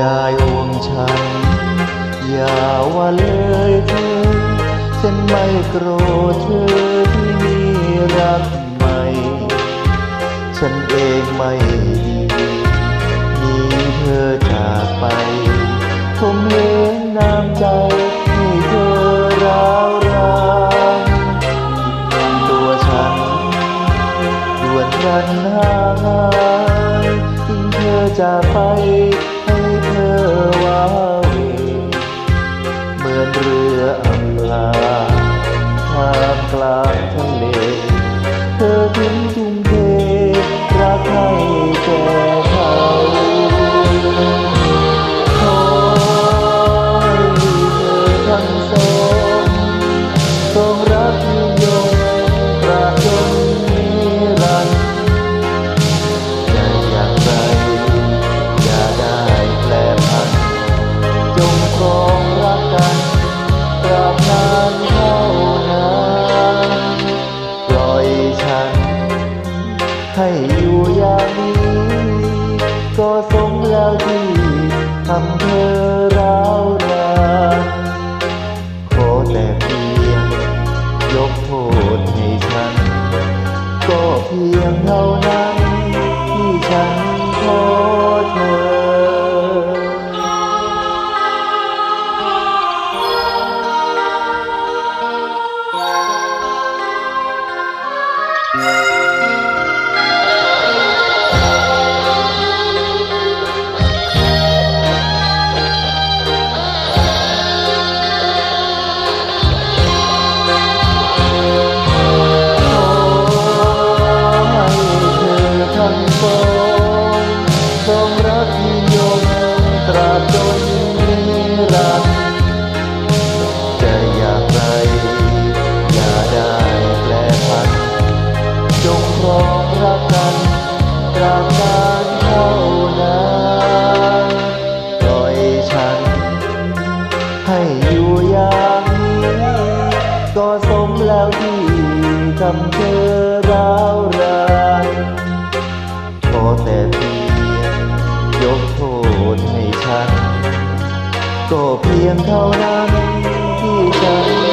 ได้ห่วงฉัน อย่าว่าเลยเธอฉันไม่โกรธเธอที่มีรักใหม่ ฉันเองไม่ดีหนีเธอจากไป ผมเห็นน้ำใจให้เธอร้าวรานตัวฉันด่วนรันห่าง อจากไปให้เธอว้าเหวเหมือนเรืออำลาท่ามกลางทะเล ให้อยู่อย่างนี้ ก็สมแล้วที่ทำเธอร้าวรานขอแต่เพียงยกโทษให้ฉัน ก็เพียงเท่านั้น อย่างนี้ ก็สมแล้วที่ทำเธอร้าวรานขอแต่เพียงยกโทษให้ฉัน ก็เพียงเท่านั้นที่ฉัน